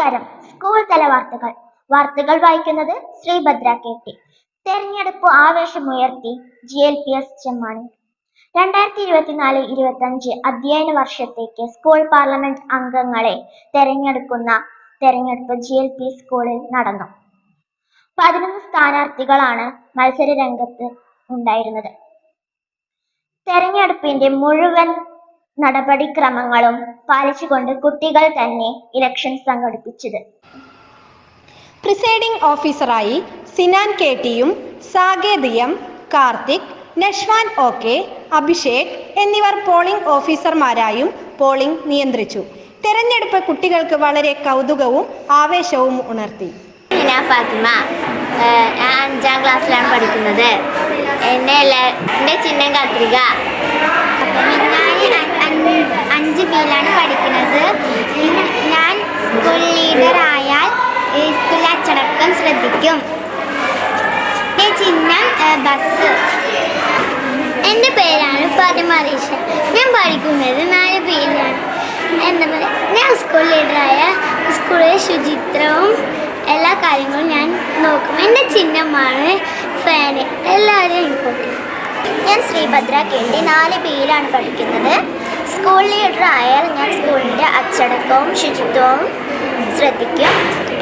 നമസ്കാരം. സ്കൂൾ തല വാർത്തകൾ. വാർത്തകൾ വായിക്കുന്നത് ശ്രീഭദ്ര കെ ടി തെരഞ്ഞെടുപ്പ് ആവേശമുയർത്തി G L P S Chemmani. രണ്ടായിരത്തി ഇരുപത്തിനാല് ഇരുപത്തി അഞ്ച് അധ്യയന വർഷത്തേക്ക് സ്കൂൾ പാർലമെന്റ് അംഗങ്ങളെ തെരഞ്ഞെടുക്കുന്ന തെരഞ്ഞെടുപ്പ് ജി എൽ പി സ്കൂളിൽ നടന്നു. പതിനൊന്ന് സ്ഥാനാർത്ഥികളാണ് മത്സര രംഗത്ത് ഉണ്ടായിരുന്നത്. തെരഞ്ഞെടുപ്പിന്റെ മുഴുവൻ നടപടിക്രമങ്ങളും പാലിച്ചുകൊണ്ട് കുട്ടികൾ തന്നെ ഇലക്ഷൻ സംഘടിപ്പിച്ചത്. പ്രിസൈഡിംഗ് ഓഫീസറായി സിനാൻ കെ ടിയും സാകേതിയം കാർത്തിക് നഷ്വാൻ ഒ കെ അഭിഷേക് എന്നിവർ പോളിംഗ് ഓഫീസർമാരായും പോളിംഗ് നിയന്ത്രിച്ചു. തെരഞ്ഞെടുപ്പ് കുട്ടികൾക്ക് വളരെ കൗതുകവും ആവേശവും ഉണർത്തി. ഫാത്തിമ ഞാൻ അഞ്ചാം ക്ലാസ്സിലാണ് പഠിക്കുന്നത്. എന്നെ എല്ലാ എന്റെ ചിഹ്നം കത്രിക. അഞ്ച് ബിയിലാണ് പഠിക്കുന്നത്. ഞാൻ സ്കൂൾ ലീഡർ ആയാൽ സ്കൂളിൽ അച്ചടക്കം ശ്രദ്ധിക്കും. ചിഹ്നം ബസ് എന്റെ പേരാണ് ഫാത്തിമ ഞാൻ പഠിക്കുന്നത് നാല് ബിയിലാണ്. എന്താ പറയുക ഞാൻ സ്കൂൾ ലീഡറായ സ്കൂളിലെ ശുചിത്രവും എല്ലാ കാര്യങ്ങളും ഞാൻ നോക്കും. എന്റെ ചിഹ്നമാണ് ഫാന് എല്ലാവരും ഇമ്പോർട്ടന്റ് ഞാൻ ശ്രീഭദ്ര കേട്ടി നാല് പേരാണ് പഠിക്കുന്നത്. സ്കൂൾ ലീഡർ ആയാൽ ഞാൻ സ്കൂളിന്റെ അച്ചടക്കവും ശുചിത്വവും ശ്രദ്ധിക്കും.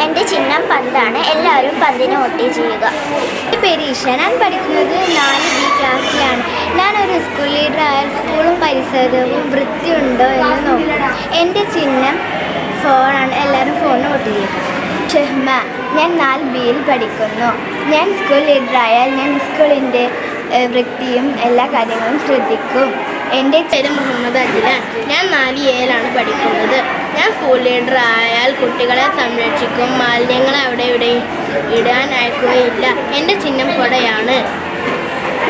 എന്റെ ചിഹ്നം പന്താണ്. എല്ലാവരും പന്തിന് വോട്ട് ചെയ്യുക. എന്റെ പേര് ഞാൻ പഠിക്കുന്നത് നാല് ബി ക്ലാസ്സിലാണ്. ഞാനൊരു സ്കൂൾ ലീഡർ ആയാൽ സ്കൂളും പരിസരവും വൃത്തിയുണ്ടോ എന്ന് നോക്കും. എന്റെ ചിഹ്നം ഫോണാണ്. എല്ലാവരും ഫോണിന് വോട്ട് ചെയ്യുക ഷെഹ്മ ഞാൻ നാല് ബിയിൽ പഠിക്കുന്നു. ഞാൻ സ്കൂൾ ലീഡറായാൽ ഞാൻ സ്കൂളിന്റെ വൃത്തിയും എല്ലാ കാര്യങ്ങളും ശ്രദ്ധിക്കും. എന്റെ പേര് മുഹമ്മദ് അജിലാൻ ഞാൻ നാല് എയിലാണ് പഠിക്കുന്നത്. ഞാൻ സ്കൂൾ ലീഡർ ആയാൽ കുട്ടികളെ സംരക്ഷിക്കും. മാലിന്യങ്ങൾ അവിടെ ഇവിടെ ഇടാൻ അയക്കുകയില്ല എന്റെ ചിഹ്നം കൊടയാണ്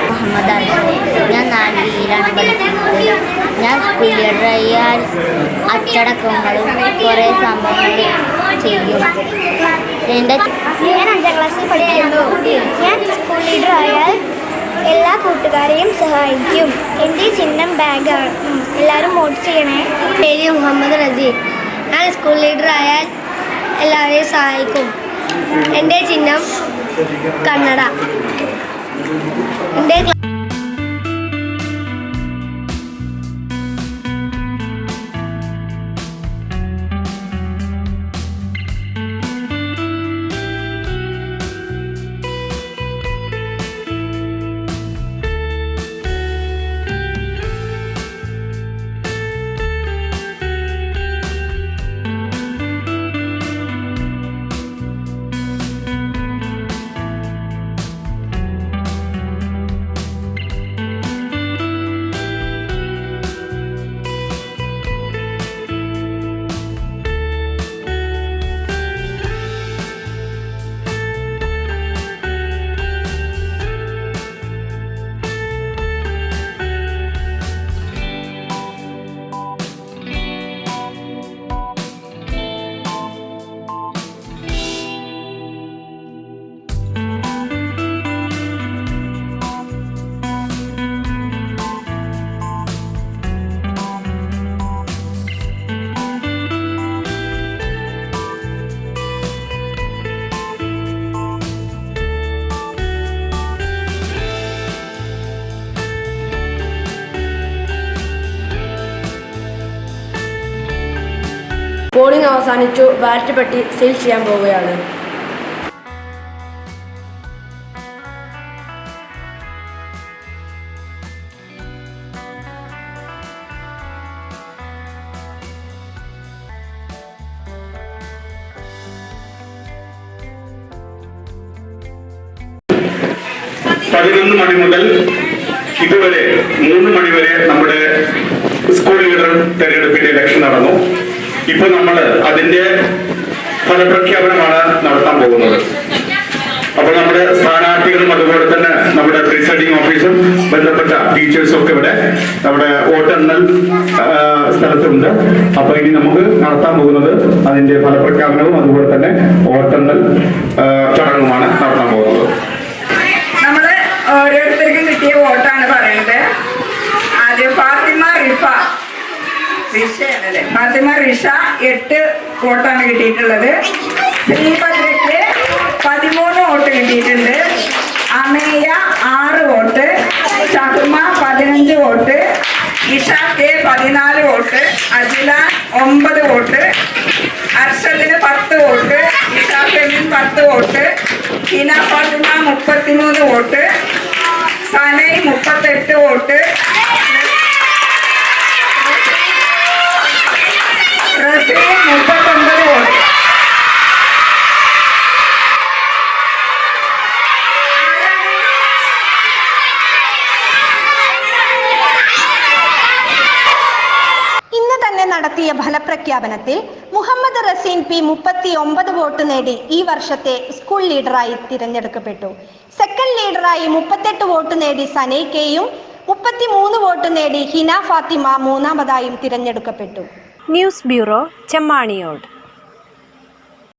മുഹമ്മദ് അലി ഞാൻ നാല് എയിലാണ് പഠിക്കുന്നത്. ഞാൻ സ്കൂൾ ലീഡറായാൽ അച്ചടക്കങ്ങളും കുറേ സംഭവങ്ങളും ചെയ്യും. എന്റെ ഞാൻ അഞ്ചാം ക്ലാസ്സിൽ പഠിക്കുന്നു. ഞാൻ സ്കൂൾ ലീഡർ ആയാൽ എല്ലാ കൂട്ടുകാരെയും സഹായിക്കും. എന്റെ ചിഹ്നം ബാഗാണ് എല്ലാവരും വോട്ട് ചെയ്യണേ. പേര് മുഹമ്മദ് റജീദ് ഞാൻ സ്കൂൾ ലീഡർ ആയാൽ എല്ലാവരെയും സഹായിക്കും. എന്റെ ചിഹ്നം കന്നഡ. എന്റെ പോളിംഗ് അവസാനിച്ചു ബാലറ്റ് പെട്ടി സീൽ ചെയ്യാൻ പോവുകയാണ്. പതിനൊന്ന് മണി മുതൽ ഇതുവരെ മൂന്ന് മണിവരെ നമ്മുടെ സ്കൂൾ ലീഡർ തെരഞ്ഞെടുപ്പിന്റെ ഇലക്ഷൻ നടന്നു. ഇപ്പൊ നമ്മൾ അതിന്റെ ഫലപ്രഖ്യാപനമാണ് നടത്താൻ പോകുന്നത്. അപ്പോൾ നമ്മുടെ സ്ഥാനാർത്ഥികളും അതുപോലെ തന്നെ നമ്മുടെ പ്രിസൈഡിംഗ് ഓഫീസും ബന്ധപ്പെട്ട ടീച്ചേഴ്സും ഒക്കെ ഇവിടെ നമ്മുടെ വോട്ടെണ്ണൽ സ്ഥലത്തുണ്ട്. അപ്പൊ ഇനി നമുക്ക് നടത്താൻ പോകുന്നത് അതിന്റെ ഫലപ്രഖ്യാപനവും അതുപോലെ തന്നെ വോട്ടെണ്ണൽ ചടങ്ങുമാണ് നടത്താൻ പോകുന്നത്. ഓരോരുത്തർക്കും കിട്ടിയ ഫാത്തിമ റിഷ എട്ട് വോട്ടാണ് കിട്ടിയിട്ടുള്ളത്. ശ്രീഭദ്രയ്ക്ക് പതിമൂന്ന് വോട്ട് കിട്ടിയിട്ടുണ്ട്. അമേയ ആറ് വോട്ട്. ഷഹ്മ പതിനഞ്ച് വോട്ട്. ഇഷ കെ പതിനാല് വോട്ട്. അജില ഒമ്പത് വോട്ട്. അർഷദിന് പത്ത് വോട്ട്. ഇഷ ഫെമിൻ പത്ത് വോട്ട്. ഹിന ഫാത്തിമ മുപ്പത്തിമൂന്ന് വോട്ട്. സനൈ മുപ്പത്തെട്ട് വോട്ട് റസീം മുപ്പത്തൊമ്പത് വോട്ട് ഇന്ന് തന്നെ നടത്തിയ ഫലപ്രഖ്യാപനത്തിൽ മുഹമ്മദ് റസീൻ പി മുപ്പത്തി ഒമ്പത് വോട്ട് നേടി ഈ വർഷത്തെ സ്കൂൾ ലീഡറായി തിരഞ്ഞെടുക്കപ്പെട്ടു. സെക്കൻഡ് ലീഡറായി മുപ്പത്തെട്ട് വോട്ട് നേടി സനൈക്കയും മുപ്പത്തിമൂന്ന് വോട്ട് നേടി ഹിന ഫാത്തിമ മൂന്നാമതായും തിരഞ്ഞെടുക്കപ്പെട്ടു. News bureau Chemmaniyode.